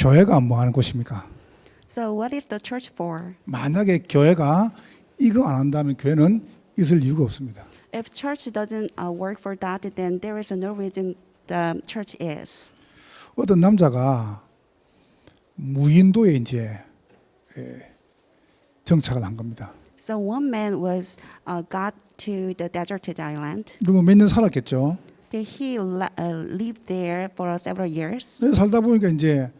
교회가 뭐 하는 곳입니까? So, what is the church for? 만약에 교회가 이거 안 한다면 교회는 있을 이유가 없습니다. If church doesn't uh, work for that, then there is no reason the church is. 어떤 남자가 무인도에 이제 에, 정착을 한 겁니다. So, one man was uh, got to the deserted island. 그러면 몇년 살았겠죠. Then he uh, lived there for several years. 그래서 살다 보니까 이제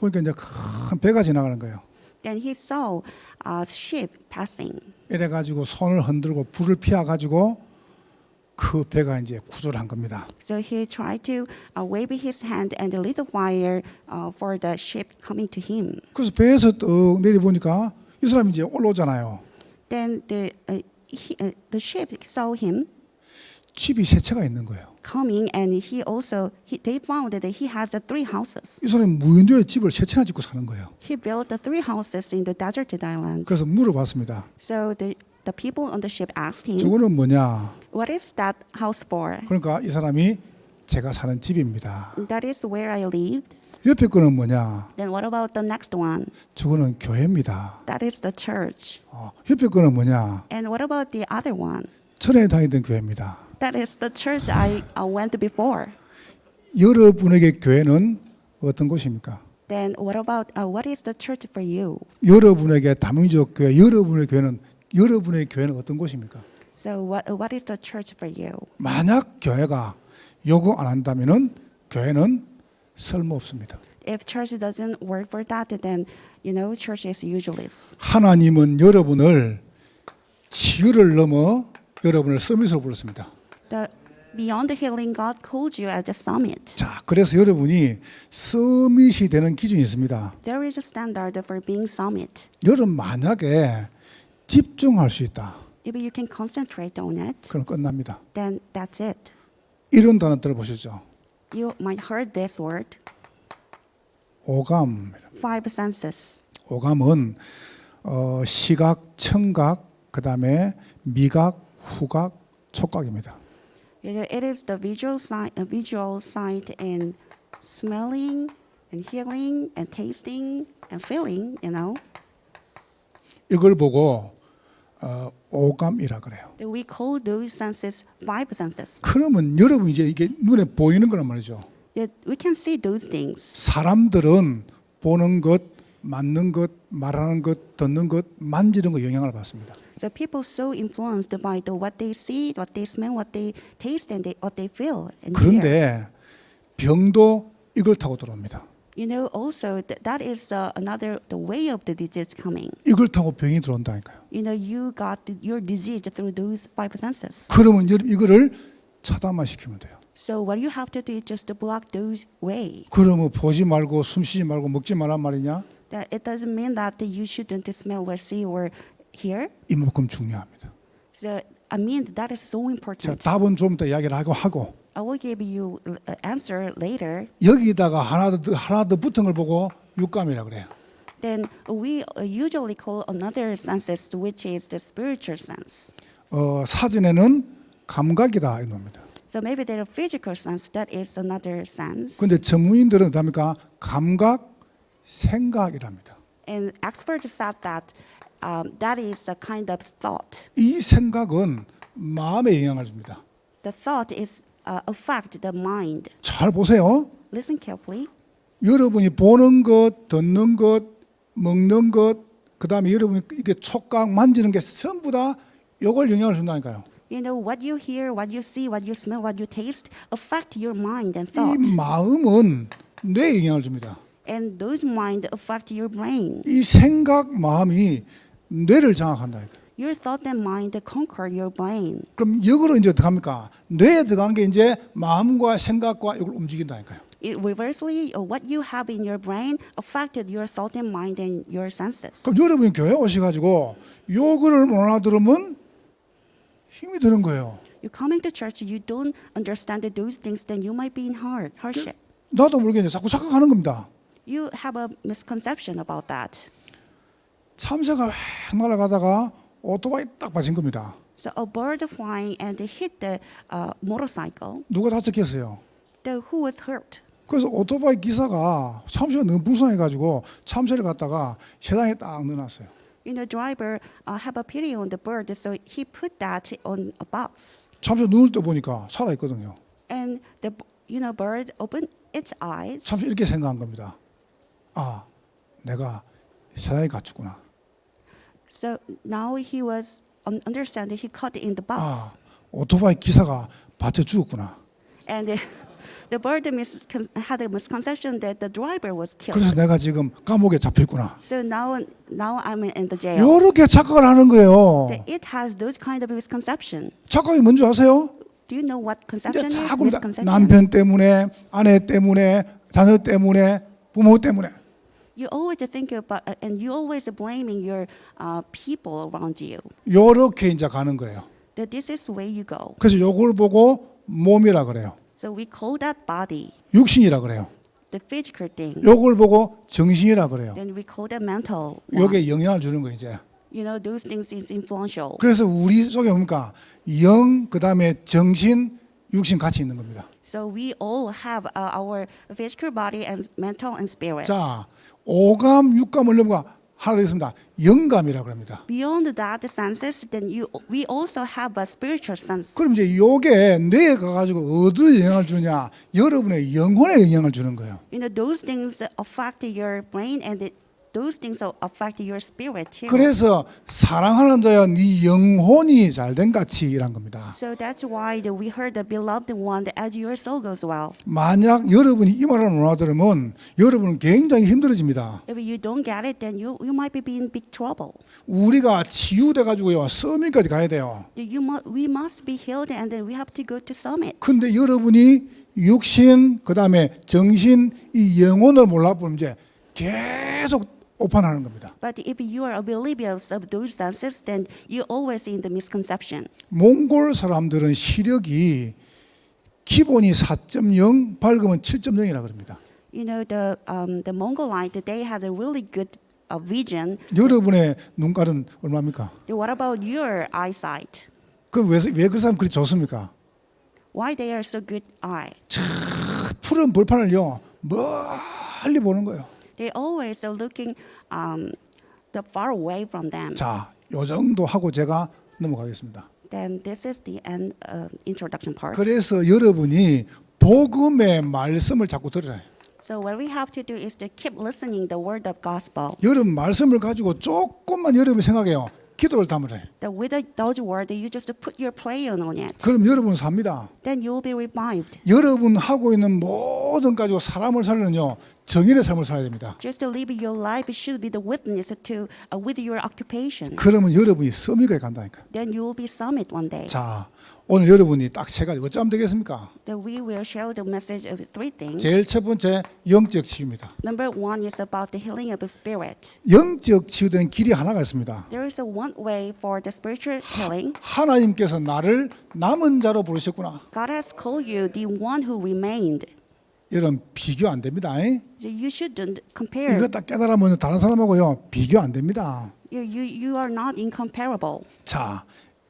보니까 이제 큰 배가 지나가는 거예요. Then he saw a ship passing. 이래 가지고 손을 흔들고 불을 피하 가지고 그 배가 이제 구조를 한 겁니다. So he tried to uh, wave his hand and lit a fire uh, for the ship coming to him. 그래서 배에서 떡 내리 보니까 이 사람이 이제 올라오잖아요. Then the uh, he, uh, the ship saw him 집이 세 채가 있는 거예요. coming, and he also he, they found that he has the three houses. 이 사람이 무인도에 집을 세 채나 짓고 사는 거예요. He built the three houses in the deserted island. 그래서 물어봤습니다. So the the people on the ship asked him, 저거는 뭐냐? "What is that house for?" 그러니까 이 사람이 제가 사는 집입니다. That is where I lived. 옆에 거는 뭐냐? Then what about the next one? 저거는 교회입니다. That is the church. 어, 옆에 거는 뭐냐? And what about the other one? 전에 다니던 교회입니다. That is the church I uh, went before. 여러분에게 교회는 어떤 곳입니까? Then what about uh, what is the church for you? 여러분에게 다민족 교회, 여러분의 교회는 여러분의 교회는 어떤 곳입니까? So what what is the church for you? 만약 교회가 요구 안 한다면은 교회는 쓸모 없습니다. If church doesn't work for that, then you know church is useless. 하나님은 여러분을 치유를 넘어 여러분을 서밋으로 불렀습니다. The beyond the healing, God called you as a summit. 자, 그래서 여러분이 서밋이 되는 기준이 있습니다. There is a standard for being summit. 여러분 만약에 집중할 수 있다. If you can concentrate on it, 그럼 끝납니다. then that's it. 이런 단어 들어보셨죠? You might heard this word, 오감. five senses. 오감은 어, 시각, 청각, 그다음에 미각, 후각, 촉각입니다. It is the visual sight, uh, visual sight in smelling and hearing and tasting and feeling. You know, 이걸 보고 어, 오감이라 그래요. we call those senses five senses. 그러면 여러분 이제 이게 눈에 보이는 거란 말이죠. We can see those things. 사람들은 보는 것, 맞는 것, 말하는 것, 듣는 것, 만지는 것 영향을 받습니다. So people so influenced by the what they see, what they smell, what they taste, and they, what they feel and hear. 그런데 병도 이걸 타고 들어옵니다. You know, also th- that is uh, another the way of the disease coming. 이걸 타고 병이 들어온다니까요. You know, you got the, your disease through those five senses. 그러면 여러분 이거를 차단만 시키면 돼요. So what you have to do is just to block those way. 그러면 보지 말고 숨 쉬지 말고 먹지 말란 말이냐? That it doesn't mean that you shouldn't smell or see or hear. 이만큼 중요합니다. So I mean that is so 자, important. 답은 좀 더 이야기를 하고 하고 I will give you an answer later. 여기다가 하나 더 하나 더 붙은 걸 보고 육감이라 그래요. Then we uh, usually call another senses, which is the spiritual sense. 어, 사전에는 감각이다 이겁니다. So maybe there are physical sense that is another sense. 근데 전문인들은 어떻습니까? 감각, 생각이랍니다. And experts said that um, that is a kind of thought. 이 생각은 마음에 영향을 줍니다. The thought is uh, affect the mind. 잘 보세요. Listen carefully. 여러분이 보는 것, 듣는 것, 먹는 것, 그 다음에 여러분이 이게 촉각, 만지는 게 전부 다 이걸 영향을 준다니까요. You know what you hear, what you see, what you smell, what you taste affect your mind and thought. 이 마음은 뇌에 영향을 줍니다. And those mind affect your brain. 이 생각, 마음이 뇌를 장악한다니까. Your thought and mind conquer your brain. 그럼 역으로 이제 어떻게 합니까? 뇌에 들어가는 게 이제 마음과 생각과 이걸 움직인다니까요. It reversely, uh, what you have in your brain affected your thought and mind and your senses. 그럼 여러분이 교회 오셔가지고 요거를 못 알아들으면 힘이 드는 거예요. You coming to church, you don't understand those things, then you might be in hard hardship. 나도 모르게 이제 자꾸 착각하는 겁니다. You have a misconception about that. 참새가 획 날아가다가 오토바이 딱 맞은 겁니다. So a bird flying and hit the uh, motorcycle. 누가 다쳤겠어요? The who was hurt? 그래서 오토바이 기사가 참새가 너무 불쌍해가지고 참새를 갖다가 세상에 딱 넣어놨어요. You know, driver uh, have a pity on the bird, so he put that on a box. 참새 눈을 떠 보니까 살아 있거든요. And the you know bird opened its eyes. 참새 이렇게 생각한 겁니다. 아, 내가 세상에 갇혔구나. So now he was um, understand that he caught in the box. 아, 오토바이 기사가 밭에 죽었구나. And the, the bird miscon- had a misconception that the driver was killed. 그래서 내가 지금 감옥에 잡혀있구나. So now, now I'm in the jail. 이렇게 착각을 하는 거예요. That it has those kind of misconception. 착각이 뭔지 아세요? Do you know what 이제 conception is? 자꾸 Misconception. 남편 때문에, 아내 때문에, 자녀 때문에, 부모 때문에. You always think about, uh, and you always blaming your uh, people around you. 이렇게 이제 가는 거예요. That this is where you go. 그래서 요걸 보고 몸이라 그래요. So we call that body, 육신이라 그래요. the physical thing. 요걸 보고 정신이라 그래요. Then we call that mental. one. 요게 영향을 주는 거 이제. You know, those things is influential. 그래서 우리 속에 뭡니까? 영, 그다음에 정신, 육신 같이 있는 겁니다. So we all have uh, our physical body and mental and spirit. 자, 오감, 육감을 넘어가 하나 더 있습니다. 영감이라 그럽니다. Beyond that senses, then you we also have a spiritual sense. 그럼 이제 요게 뇌에 가가지고 어디에 영향을 주느냐? 여러분의 영혼에 영향을 주는 거예요. You know, those things affect your brain and it, those things affect your spirit too. 그래서 사랑하는 자여 네 영혼이 잘된 같이 이란 겁니다. So that's why we heard the beloved one that as your soul goes well. 만약 여러분이 이 말을 못 알아들으면 여러분은 굉장히 힘들어집니다. If you don't get it, then you, you might be in big trouble. 우리가 치유돼 가지고요 서밋까지 가야 돼요. You must, we must be healed and then we have to go to summit. 근데 여러분이 육신 그다음에 정신 이 영혼을 몰라 보면 이제 계속 오판하는 겁니다. But if you are oblivious of those senses, then you always in the misconception. 몽골 사람들은 시력이 기본이 4.0 밝으면 7.0이라 그럽니다. You know, the, um, the Mongolite, they have a really good uh, vision. 여러분의 눈깔은 얼마입니까? What about your eyesight? 그럼 왜왜그 사람 그리 좋습니까? Why they are so good eye? 푸른 벌판을요 멀리 보는 거예요. They always are looking um, the far away from them. 자, 요 정도 하고 제가 넘어가겠습니다. Then this is the end uh, introduction part. 그래서 여러분이 복음의 말씀을 자꾸 들으라. So what we have to do is to keep listening the word of gospel. 여러분 말씀을 가지고 조금만 여러분이 생각해요. 기도를 담으래. That with those words, you just put your prayer on it. 그럼 여러분 삽니다. Then you will be revived. 여러분 하고 있는 모든 가지고 사람을 살려는요 정인의 삶을 살아야 됩니다. Just to live your life, it should be the witness to uh, with your occupation. 그러면 여러분이 서미가 간다니까. Then you will be summit one day. 자, 오늘 여러분이 딱 세 가지 어쩌면 되겠습니까? That we will share the message of three things. 제일 첫 번째 영적 치유입니다. Number one is about the healing of the spirit. 영적 치유되는 길이 하나가 있습니다. There is a one way for the spiritual healing. 하나님께서 나를 남은 자로 부르셨구나. God has called you the one who remained. 여러분 비교 안 됩니다. you shouldn't 이거 compare. 딱 깨달으면 다른 사람하고요 비교 안 됩니다. You, you, you are not incomparable. 자,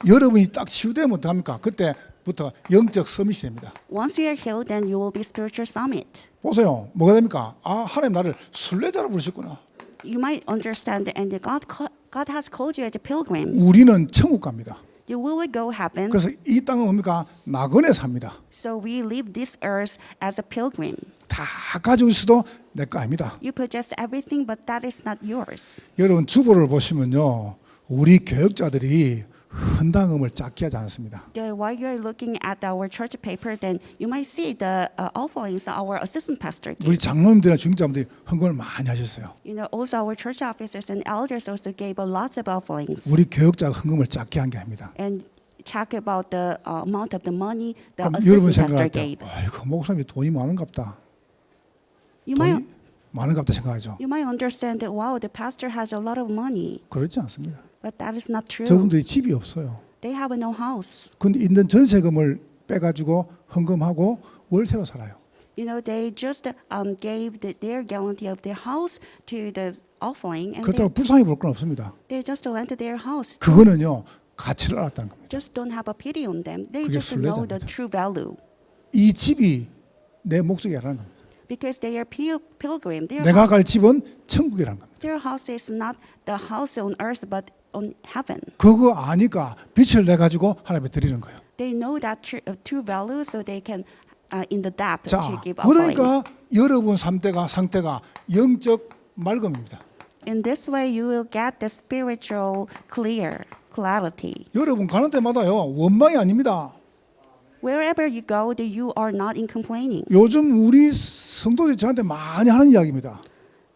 여러분이 딱 치유되면 어떡합니까? 그때부터 영적 서밋이 됩니다. Once you are healed, then you will be spiritual summit. 보세요. 뭐가 됩니까? 아, 하나님 나를 순례자로 부르셨구나. You might understand, and God, God has called you as a pilgrim. 우리는 천국 갑니다. Will go heaven. 그래서 이 땅은 뭡니까? 낙원에 삽니다. So we leave this earth as a pilgrim. 다 가지고 있어도 내 거 아닙니다. You possess everything, but that is not yours. 여러분 주보를 보시면요. 우리 교육자들이 헌당음을 작게 하지 않았습니다. The, while you are looking at our church paper, then you might see the uh, offerings our assistant pastor 우리 gave. 장로님들이나 중직자분들이 헌금을 많이 하셨어요. You know, also our church officers and elders also gave a lots of offerings. 우리 교육자가 헌금을 작게 한 게 아닙니다. And talk about the uh, amount of the money the 그럼 여러분 assistant 생각할 pastor 때, gave. 아이고 목사님이 돈이 많은갑다. You might, 돈이 많은갑다 생각하죠. you might understand that, wow, the pastor has a lot of money, 그렇지 않습니다. But that is not true. 저분들이 집이 없어요. They have no house. 근데 있는 전세금을 빼가지고 헌금하고 월세로 살아요. You know, they just um, gave the, their guarantee of their house to the offering, and 그렇다고 they, 불쌍히 볼 건 없습니다. they just rented their house. 그거는요 가치를 알았다는 겁니다. Just don't have a pity on them. They 그게 just know the 순례자입니다. true value. 이 집이 내 목적이 아니라는 겁니다. Because they are pil- pilgrim. Their, 내가 갈 집은 천국이라는 겁니다. their house is not the house on earth, but on heaven. 그거 아니까 빛을 내 가지고 하나님께 드리는 거예요. They know that true, uh, true value, so they can, uh, in the depth, 자, to give offering. 그러니까 여러분 상태가 상태가 영적 맑음입니다. In this way, you will get the spiritual clear clarity. 여러분 가는 데마다요 원망이 아닙니다. Wherever you go, that you are not in complaining. 요즘 우리 성도들이 저한테 많이 하는 이야기입니다.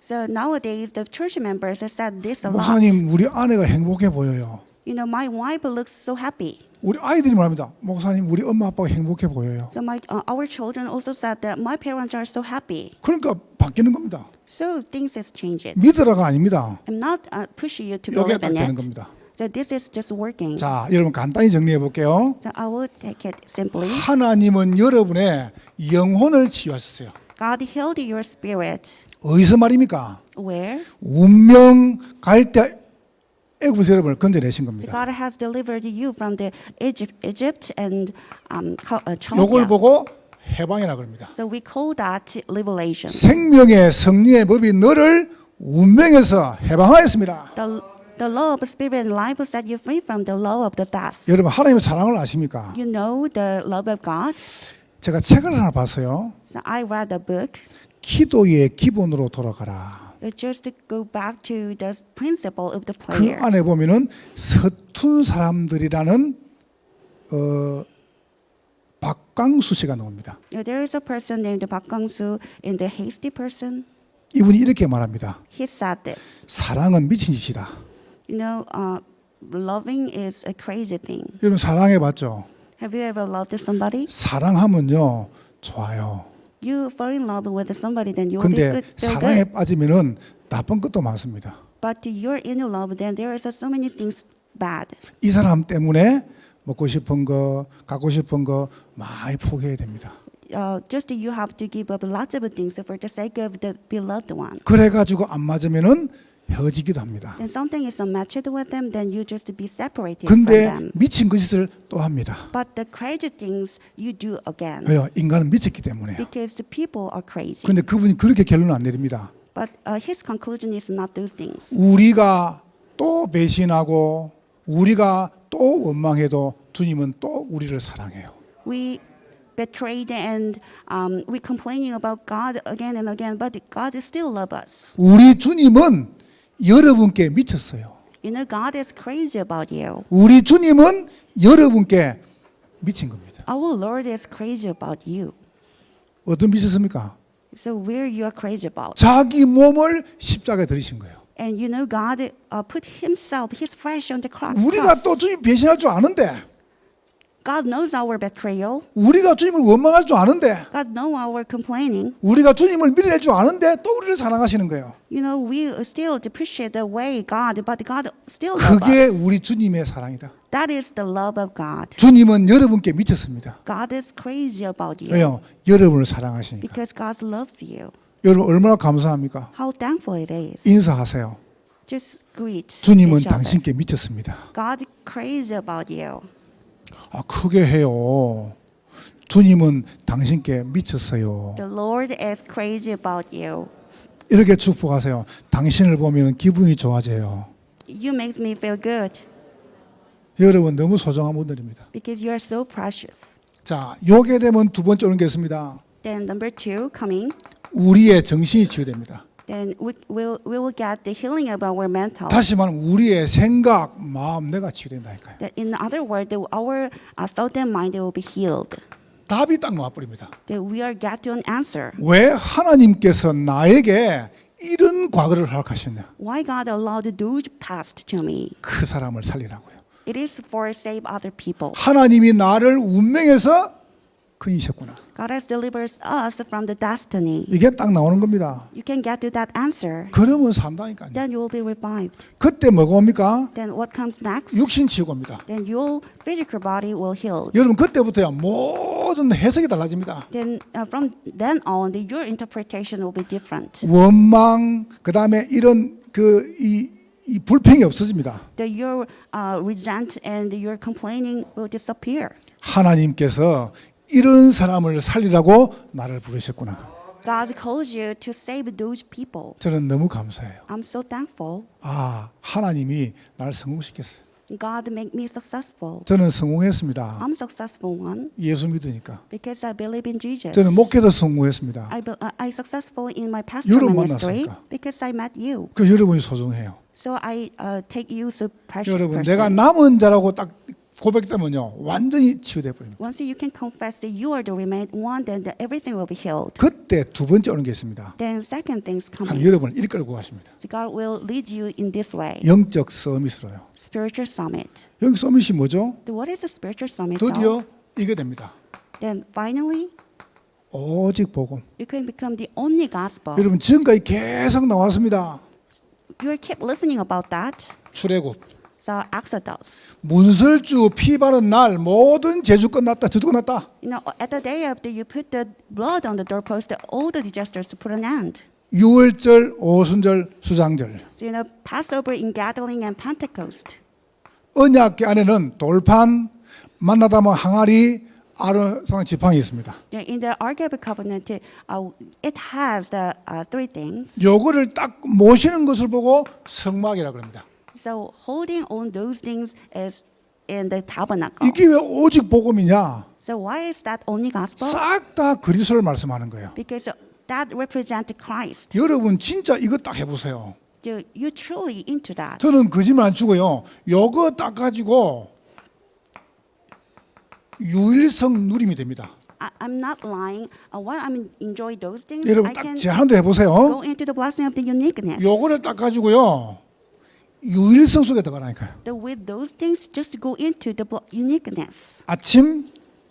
So nowadays, the church members have said this a lot. 목사님, 우리 아내가 행복해 보여요. You know, my wife looks so happy. 우리 아이들이 말합니다. 목사님, 우리 엄마 아빠가 행복해 보여요. So my, uh, our children also said that my parents are so happy. 그러니까 바뀌는 겁니다. So things has changed. 믿으라가 아닙니다. I'm not uh, pushing you to 여기에 believe 딱 in 되는 it. 겁니다. So this is just working. 자, 여러분 간단히 정리해 볼게요. So I will take it simply. 하나님은 여러분의 영혼을 치유하셨어요. God healed your spirit. 어디서 말입니까? Where? 운명 갈 때 애굽에서 여러분을 건져내신 So 겁니다. God has delivered you from the Egypt, Egypt and um, Cal- uh, 요걸 Chaldea. 보고 해방이라 그럽니다. So we call that liberation. 생명의 성리의 법이 너를 운명에서 해방하였습니다. The, the law of spirit and life will set you free from the law of the death. 여러분 하나님의 사랑을 아십니까? You know the love of God. 제가 책을 하나 봤어요. So I read a book. 기도의 기본으로 돌아가라. Just go back to the principle of the 그 prayer. 안에 보면은 서툰 사람들이라는 어, 박광수 씨가 나옵니다. There is a person named Gang-soo in the hasty person. 이분이 이렇게 말합니다. He said this. 사랑은 미친 짓이다. You know, uh, loving is a crazy thing. 여러분 사랑해 봤죠? Have you ever loved somebody? 사랑하면요 좋아요. You fall in love with somebody, then you will be 근데 good, feel 사랑에 good. 빠지면은 나쁜 것도 많습니다. But you're in love, then there is so many things bad. 이 사람 때문에 먹고 싶은 거, 갖고 싶은 거 많이 포기해야 됩니다. Uh, just you have to give up lots of things for the sake of the beloved one. 그래 가지고 안 맞으면은 헤어지기도 합니다. Then something is unmatched with them, then you just be separated from 근데 them. 미친 그 짓을 또 합니다. But the crazy things you do again 왜요? 인간은 미쳤기 때문에요. because the people are crazy. 근데 그분이 그렇게 결론을 안 내립니다. But uh, his conclusion is not those things. 우리가 또 배신하고 우리가 또 원망해도 주님은 또 우리를 사랑해요. We betrayed and um, we complaining about God again and again, but God still love us. 우리 주님은 여러분께 미쳤어요. You know, God is crazy about you. 우리 주님은 여러분께 미친 겁니다. Our Lord is crazy about you. 어떤 미쳤습니까? So where you are crazy about? 자기 몸을 십자가에 들이신 거예요. And you know, God uh, put Himself, His flesh on the cross. 우리가 또 주님 배신할 줄 아는데 God knows our betrayal. 우리가 주님을 원망할 줄 아는데 God know our complaining. 우리가 주님을 밀어낼 줄 아는데 또 우리를 사랑하시는 거예요. You know, we still appreciate the way God, but God still love 그게 us. 우리 주님의 사랑이다. That is the love of God. 주님은 여러분께 미쳤습니다. God is crazy about you 왜요? 여러분을 사랑하시니까. because God loves you. 여러분 얼마나 감사합니까? How thankful it is. 인사하세요. Just greet 주님은. 당신께 미쳤습니다. God crazy about you. 아 크게 해요. 주님은 당신께 미쳤어요. The Lord is crazy about you. 이렇게 축복하세요. 당신을 보면 기분이 좋아져요. You makes me feel good 여러분 너무 소중한 분들입니다. because you are so precious. 자, 요게 되면 두 번째 오는 게 있습니다. Then number two coming. 우리의 정신이 치유됩니다. Then we will we will get the healing of our mental. 다시 말하면 우리의 생각, 마음, 내가 치유된다니까요. That in other words, that our uh, thought and mind will be healed. 답이 딱 나와버립니다. That we are get an answer. 왜 하나님께서 나에게 이런 과거를 허락하셨냐? Why God allowed those past to me? 그 사람을 살리라고요. It is for save other people. 하나님이 나를 운명에서 건이셨구나. God has delivered us from the destiny. 이게 딱 나오는 겁니다. You can get to that answer. 그러면 산다니까요. Then you will be revived. 그때 뭐가 옵니까? Then what comes next? 육신 치유가 옵니다. Then your physical body will heal. 여러분 그때부터야 모든 해석이 달라집니다. Then uh, from then on, the, your interpretation will be different. 원망 그다음에 이런 그이 이 불평이 없어집니다. That your uh, resent and your complaining will disappear. 하나님께서 이런 사람을 살리라고 나를 부르셨구나. God calls you to save those people. 저는 너무 감사해요. I'm so thankful. 아, 하나님이 나를 성공시켰어요. God make me successful. 저는 성공했습니다. I'm successful one 예수 믿으니까. because I believe in Jesus. 저는 목회도 성공했습니다. I, be, uh, I successful in my pastoral 여러분 ministry 만났으니까. because I met you. 그 여러분이 소중해요. So I uh, take you so precious 여러분, person. 내가 남은 자라고 딱 고백되면요, 완전히 치유돼 버립니다. Once you can confess that you are the remain one, then the, everything will be healed. 그때 두 번째 오는 게 있습니다. Then second things come. 하나님 in. 여러분을 이끌 끌고 가십니다. So God will lead you in this way. 영적 서밋으로요. Spiritual summit. 여기 서밋이 뭐죠? Then what is a spiritual summit? 드디어 though? 이게 됩니다. Then finally, 오직 복음. you can become the only gospel. 여러분 지금까지 계속 나왔습니다. You will keep listening about that. 출애굽. So Exodus. 문설주 피 바른 날 모든 제주 끝났다. 저주 끝났다. You know, at the day of the, you put the blood on the doorpost, all the disasters put an end. 유월절, 오순절, 수장절. So you know, Passover in Gathering and Pentecost. 언약계 안에는 돌판, 만나다마 항아리, 아론상 지팡이 있습니다. In the Ark of the Covenant, uh, it has the uh, three things. 요거를 딱 모시는 것을 보고 성막이라 그럽니다. So holding on those things is in the tabernacle. 이게 왜 오직 복음이냐? So why is that only gospel? 싹 다 그리스도를 말씀하는 거예요. Because that represents Christ. 여러분 진짜 이거 딱 해보세요. You, you truly into that. 저는 거짓말 안 치고요. 요거 딱 가지고 유일성 누림이 됩니다. I, I'm not lying. Uh, when I'm enjoy those things, 여러분 I 딱 can 제 하는데 해보세요. go into the blessing of the uniqueness. 요거를 딱 가지고요. 유일성 속에 들어가라니까요. The, with those things, just go into the bl- uniqueness. 아침,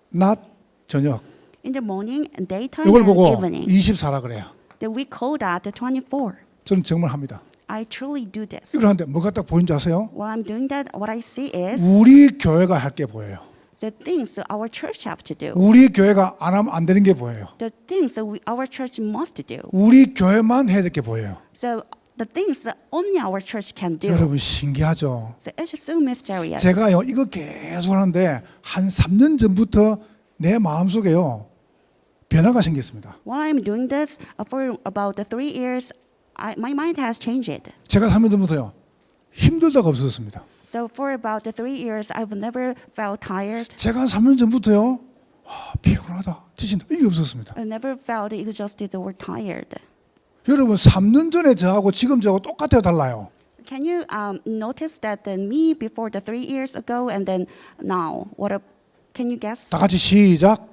낮, 저녁. In the morning, and daytime, 이걸 and 보고 evening. 24라 그래요. Then we call that the 24. 저는 정말 합니다. I truly do this. 이걸 하는데 뭐가 딱 보이는지 아세요? While I'm doing that, what I see is 우리 교회가 할 게 보여요. the things that our church have to do. 우리 교회가 안 하면 안 되는 게 보여요. The things that we, our church must do. 우리 교회만 해야 될 게 보여요. So the things that only our church can do. 여러분 신기하죠? So it's so mysterious. 제가요 이거 계속 하는데 한 3년 전부터 내 마음속에요 변화가 생겼습니다. While I'm doing this, uh, for about three years, I, my mind has changed. 제가 3년 전부터요 힘들다가 없었습니다. So for about three years, I've never felt tired. 제가 한 3년 전부터요 아, 피곤하다, 지친다 이게 없었습니다. I never felt exhausted or tired. 여러분 3년 전에 저하고 지금 저하고 똑같아요 달라요. Can you um, notice that the me before the three years ago and then now? What a, can you guess? 다 같이 시작.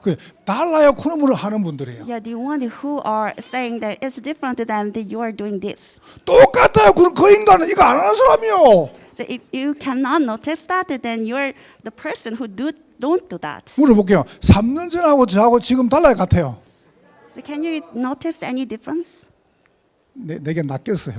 그 달라요 코너물을 하는 분들이에요. Yeah, the one who are saying that it's different than the, you are doing this. 똑같아요. 그럼 그 인간은 이거 안 하는 사람이요. So if you cannot notice that, then you are the person who do don't do that. 물어볼게요. 3년 전하고 저하고 지금 달라요 같아요. So can you notice any difference? 내, 내게 낚였어요.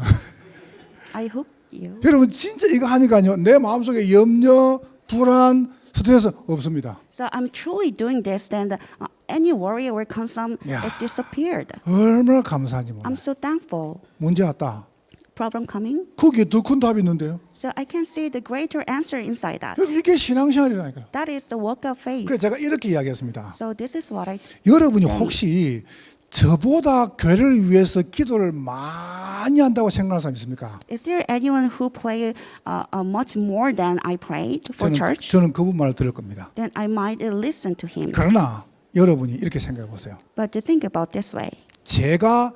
I hope you. 여러분 진짜 이거 하니까요. 내 마음속에 염려, 불안, 스트레스 없습니다. So I'm truly doing this, then the, uh, any worry or concern has disappeared. 얼마나 감사한지 몰라요. I'm so thankful. 문제 왔다. Problem coming, 거기에 더 큰 답이 있는데요. so I can see the greater answer inside that. 이게 신앙생활이라니까요. That is the work of faith. 그래서 제가 이렇게 이야기했습니다. So this is what I. 여러분이 혹시 저보다 교회를 위해서 기도를 많이 한다고 생각하는 사람 있습니까? Is there anyone who play uh, uh, much more than I prayed for 저는, church? 저는 그분 말을 들을 겁니다. Then I might uh, listen to him. 그러나 여러분이 이렇게 생각해 보세요. But to think about this way, 제가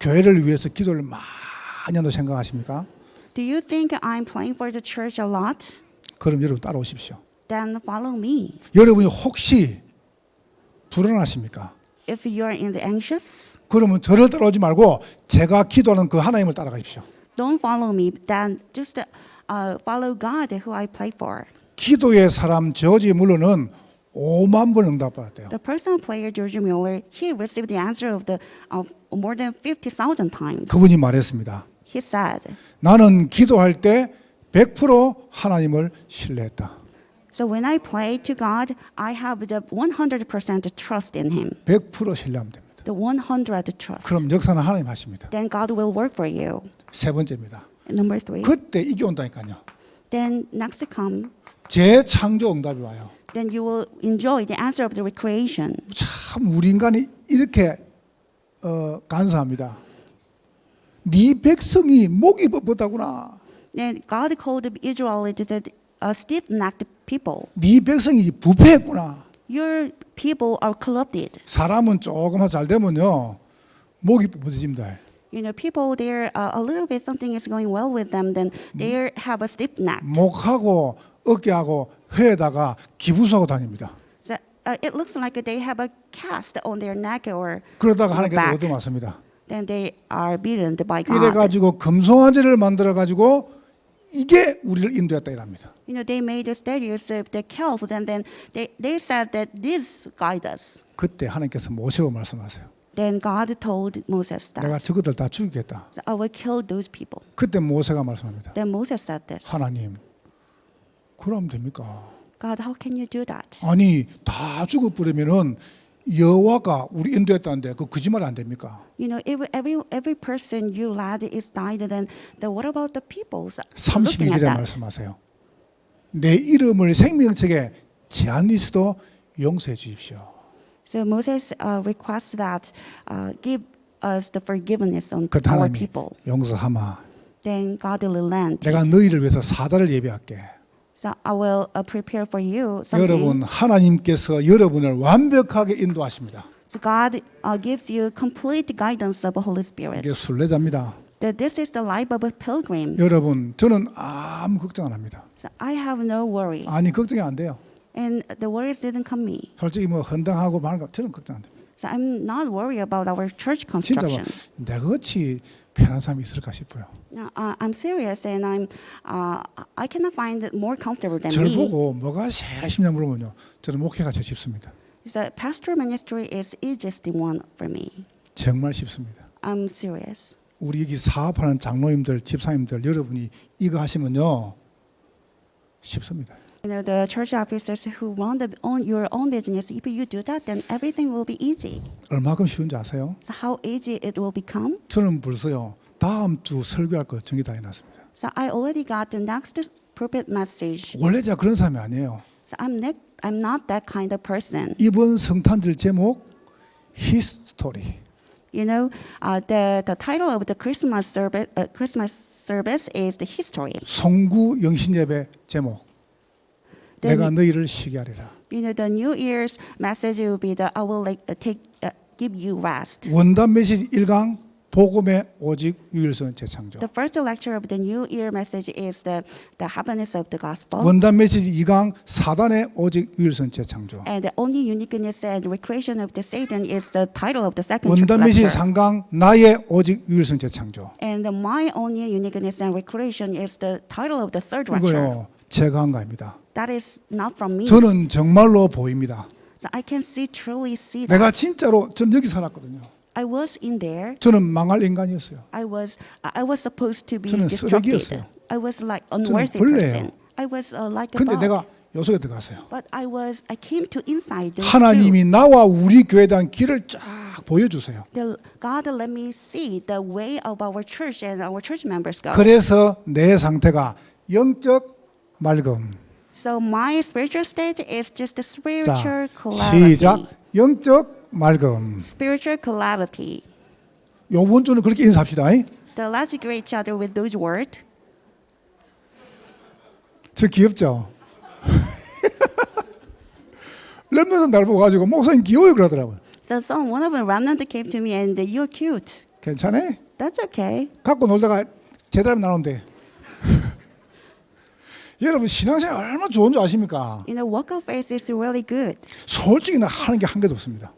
교회를 위해서 기도를 많이 한다고 생각하십니까? do you think I'm praying for the church a lot? 그럼 여러분 따라오십시오. Then follow me. 여러분이 혹시 불안하십니까? If you are in the anxious, 그러면 저를 따라오지 말고 제가 기도하는 그 하나님을 따라가십시오. don't follow me. Then just uh, follow God who I pray for. 기도의 사람 저지 물론은 5만 번 응답받았대요. The personal player George Mueller, he received the answer of the of more than fifty thousand times. 그분이 말했습니다. He said, 나는 기도할 때 100% 하나님을 신뢰했다. "So when I pray to God, I have the one hundred percent trust in Him. 100% 신뢰하면 됩니다. The one hundred trust. 그럼 역사는 하나님 하십니다. Then God will work for you." 세 번째입니다. And number three. 그때 이게 온다니까요. Then next come, 재창조 응답이 와요. then you will enjoy the answer of the recreation. 참 우리 인간이 이렇게 어, 간사합니다. 네 백성이 목이 뻣뻣하구나. Then God called Israelites the uh, stiff-necked people. 네 백성이 부패했구나. Your people are corrupted. 사람은 조금 잘 되면요 목이 뻣뻣해집니다. You know, people there uh, a little bit something is going well with them, then they have a stiff neck. 목하고 어깨하고 혀에다가 기부수하고 다닙니다. Uh, it looks like they have a cast on their neck or 그러다가 하나님께 back. 얻어맞습니다. Then they are beaten by God. 이래 가지고 금송아지를 만들어 가지고 이게 우리를 인도했다 이랍니다. You know, they made the statues of the calf, and then they, they said that this guide us. 그때 하나님께서 모세고 말씀하세요. Then God told Moses that 내가 저것들 다 죽이겠다. I will kill those people. 그때 모세가 말씀합니다. Then Moses said this. 하나님, 그럼 됩니까? God, how can you do that? 아니 다 죽어 버리면은 여호와가 우리 인도했다는데 그 거짓말 안 됩니까? You know, if every every person you led is died, then, then what about the peoples looking at 32절에 that? 말씀하세요. 내 이름을 생명책에 제한이 있어도 용서해 주십시오. So Moses uh, requests that uh, give us the forgiveness on 그 our 하나님이 people. 용서하마. Then God will relent. 내가 너희를 위해서 사자를 예비할게. So I will uh, prepare for you something. 여러분 하나님께서 여러분을 완벽하게 인도하십니다. So God uh, gives you complete guidance of the Holy Spirit. 이게 순례자입니다. That this is the life of a pilgrim. 여러분 저는 아무 걱정 안 합니다. So I have no worry, 아니 걱정이 안 돼요. and the worries didn't come me. 솔직히 뭐 헌당하고 말고 저는 걱정 안 됩니다. So I'm not worried about our church 진짜 뭐 construction. 내같이 편한 사람이 있을까 싶어요. Now, uh, I'm serious, and I'm uh, I cannot find it more comfortable than 저를 me. 보고 뭐가 제일 쉽냐 물어보면요. 저는 목회가 제일 쉽습니다. So pastor ministry is easiest one for me. 정말 쉽습니다. I'm serious. 우리 여기 사업하는 장로님들, 집사님들 여러분이 이거 하시면요. 쉽습니다. You know, the church officers who run the own, your own business, if you do that, then everything will be easy. 얼마큼 쉬운지 아세요? So how easy it will become? 저는 벌써요. 다음 주 설교할 거 정리 다 해놨습니다. So I already got the next pulpit message. 원래 제가 그런 사람이 아니에요. So I'm not, I'm not that kind of person. 이번 성탄절 제목 His Story. You know, uh, the the title of the Christmas service, uh, Christmas service is the history. 송구 영신 예배 제목 The 내가 너희를 쉬게 하리라. You know, the New Year's message will be that I will like uh, take, uh, give you rest. 원단 메시지 1강 복음의 오직 유일성 재창조. The first lecture of the New Year message is the the happiness of the gospel. 원단 메시지 2강 사단의 오직 유일성 재창조. And the only uniqueness and recreation of the Satan is the title of the second 원단 메시지 lecture. 3강 나의 오직 유일성 재창조. And my only uniqueness and recreation is the title of the third lecture. 이거요 제가 한 거입니다. That is not from me. 저는 정말로 보입니다. So I can see truly see that. 내가 진짜로 저는 여기 살았거든요. I was in there. 저는 망할 인간이었어요. I was I was supposed to be 저는 destructed. 쓰레기였어요. I was like unworthy 벌레예요. person. I was uh, like a 근데 dog. 내가 요속에 들어갔어요. But I was I came to inside those 하나님이 나와 우리 교회에 대한 길을 쫙 보여주세요. The, God let me see the way of our church and our church members go. 그래서 내 상태가 영적 맑음. So my spiritual state is just the 자, spiritual clarity. 시작. 영적 맑음. Spiritual clarity. 요번 주는 그렇게 인사합시다. 잉? So let's greet each other with those words. 저 귀엽죠? 렘넌트 날 보고 가지고 목사님 귀여워요 그러더라고요. So some one of the remnant came to me and you're cute. 괜찮아? That's okay. 갖고 놀다가 제대로 나오는데. 여러분 신앙생활 얼마나 좋은 줄 아십니까? You know, walk of faith is really good. 솔직히 나 하는 게 한 개도 없습니다.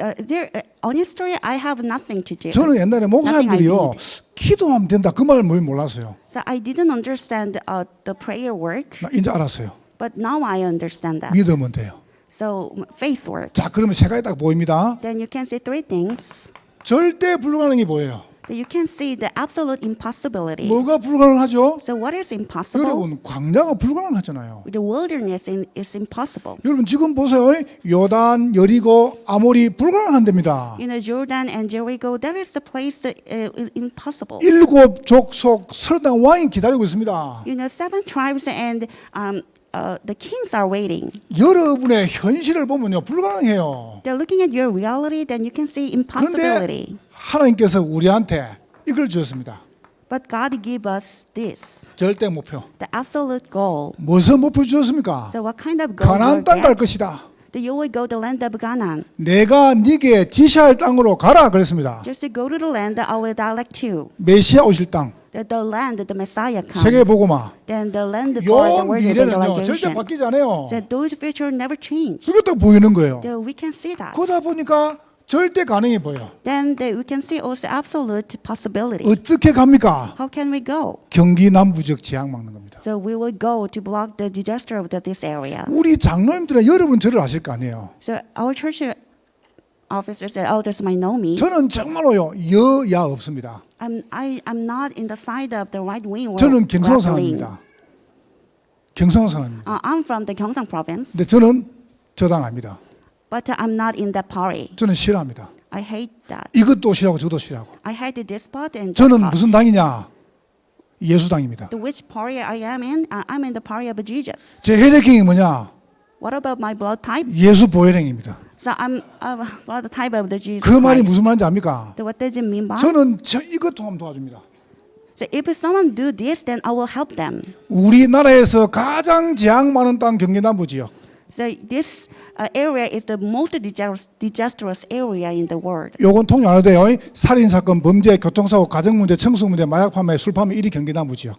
Uh, there, uh, honestly, I have nothing to do. 저는 옛날에 목사님들이요 기도하면 된다 그 말을 뭘 몰랐어요. So I didn't understand uh, the prayer work, 나 이제 알았어요. but now I understand that. 믿으면 돼요. So faith work. 자 그러면 세 가지 딱 보입니다. Then you can see three things. 절대 불가능이 뭐예요? You can see the absolute impossibility. 뭐가 불가능하죠? So what is impossible? 여러분 광야가 불가능하잖아요. The wilderness in- is impossible. 여러분 지금 보세요. 요단, 여리고, 아모리 불가능한답니다. You know, Jordan and Jericho, that is the place that uh, is impossible. 일곱 족속 서당 왕이 기다리고 있습니다. You know, seven tribes and um, uh, the kings are waiting. 여러분의 현실을 보면요 불가능해요. They're looking at your reality, then you can see impossibility. 그런데 하나님께서 우리한테 이걸 주었습니다. But God gave us this, 절대 목표. the absolute goal. 무슨 목표 주었습니까? So what kind of goal 가나안 will 땅 갈 get? 것이다. That you will go to the land of Canaan. 내가 네게 지시할 땅으로 가라 그랬습니다. Just to go to the land that I will direct to. 메시아 오실 땅, The, the land that the Messiah comes. 세계 복음화. Then the land for the 요 word of 미래는요 절대 evangelization. 바뀌지 않아요. So those future never change. 이게 딱 보이는 거예요. So we can see that. 그러다 보니까 절대 가능해 보여. Then the, we can see also absolute possibility. 어떻게 갑니까? How can we go? 경기 남부적 지향 막는 겁니다. So we will go to block the disaster of the, this area. 우리 장로님들은 여러분 저를 아실 거 아니에요. So our church officers and elders might know me. 저는 정말로요 여야 없습니다. I'm I I'm not in the side of the right wing or 저는 경상 left wing. 사람입니다. 경상 사람입니다. Uh, I'm from the Gyeongsang province, 근데 저는 저당 아닙니다. But I'm not in that party. 저는 싫어합니다. I hate that. 이것도 싫어하고 저도 싫어하고. I hate this part and that 저는 part. 무슨 당이냐? 예수당입니다. The which party I am in? Uh, I'm in the party of Jesus. 제 혈액형이 뭐냐? What about my blood type? 예수 보혈행입니다. So I'm uh, blood type of the Jesus. 그 말이 Christ. 무슨 말인지 압니까? So what does it mean by? 저는 저 이것 통하면 도와줍니다. So if someone do this, then I will help them. 우리나라에서 가장 재앙 많은 땅 경기 남부 지역. So this uh, area is the most disastrous, disastrous area in the world. 요건 통역 안 해도 돼요. 살인 사건, 범죄, 교통사고, 가정 문제, 청소 문제, 마약 판매, 술 판매 1위 경기 남부 지역.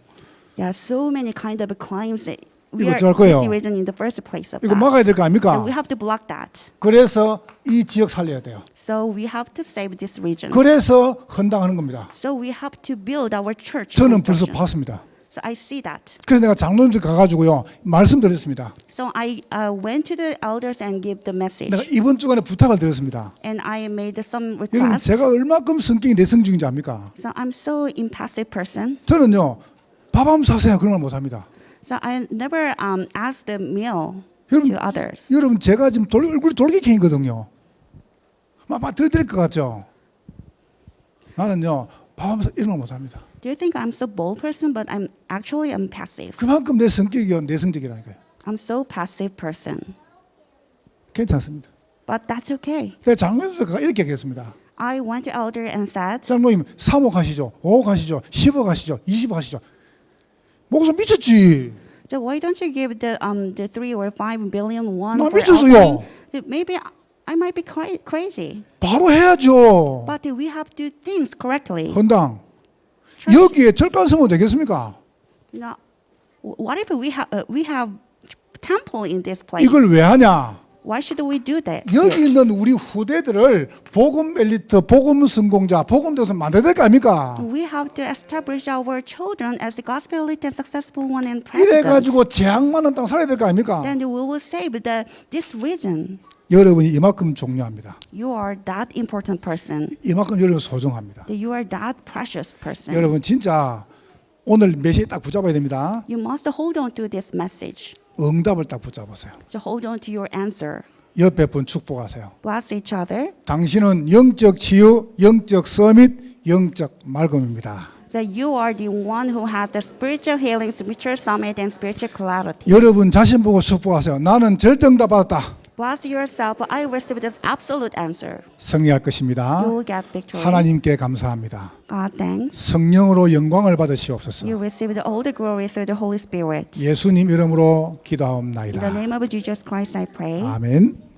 There are so many kind of crimes. that We 이거 are 어쩔 거예요? this region in the first place of 이거 that. 막아야 될 거 And 아닙니까? we have to block that. 그래서 이 지역 살려야 돼요. So we have to save this region. 그래서 헌당하는 겁니다. So we have to build our church. 저는 벌써 construction. 봤습니다. So I see that. 그래서 내가 장로님들 가가지고요 말씀드렸습니다. So I uh, went to the elders and give the message. 내가 이번 주간에 부탁을 드렸습니다. And I made some 여러분 requests. 제가 얼마큼 성격이 내성적인지 압니까? So I'm so impassive person. 저는요 밥 한번 사세요 그런 말 못합니다. So I never um, ask the meal 여러분, to others. 여러분 제가 지금 돌, 얼굴이 돌개킹이거든요. 막, 막 들어드릴 것 같죠? 나는요 밥 한번 사- 이런 말 못합니다. Do you think I'm so bold person, but I'm actually I'm passive. 그만큼 내 성격이 내성적이라니까요. I'm so passive person. 괜찮습니다. But that's okay. 내가 장로님들 이렇게 얘기했습니다. I went to elder and said, 장로님 3억 하시죠, 5억 하시죠, 10억 하시죠, 20억 하시죠. 목사 미쳤지. so why don't you give the um the three or five billion one 나 for 미쳤어요. offering? That Maybe I might be cra- crazy, 바로 해야죠. but we have to do things correctly. 헌당. 여기에 절간성은 되겠습니까? wh- what if we have uh, we have temple in this place? 이걸 왜 하냐? Why should we do that? 여기? 있는 우리 후대들을 복음 엘리트, 복음 성공자, 복음 대서 만들어야 될거 아닙니까? We have to establish our children as the gospel elite and successful one and president. 이래 가지고 재앙 많은 땅 살아야 될 거 아닙니까? Then we will save the this region. 여러분이 이만큼 중요합니다. You are that important person. 이만큼 여러분 소중합니다. That you are that precious person. 여러분 진짜 오늘 메시지 딱 붙잡아야 됩니다. You must hold on to this message. 응답을 딱 붙잡으세요. So hold on to your answer. 옆에 분 축복하세요. Bless each other. 당신은 영적 치유, 영적 서밋, 영적 맑음입니다. So you are the one who has the spiritual healing, spiritual summit, and spiritual clarity. 여러분 자신 보고 축복하세요. 나는 절대 응답 받았다. Bless yourself. I receive this absolute answer. 승리할 것입니다. You will get victory. 하나님께 감사합니다. God thanks. 성령으로 영광을 받으시옵소서. You receive all the glory through the Holy Spirit. 예수님 이름으로 In the 기도하옵나이다. name of Jesus Christ, I pray. 아멘.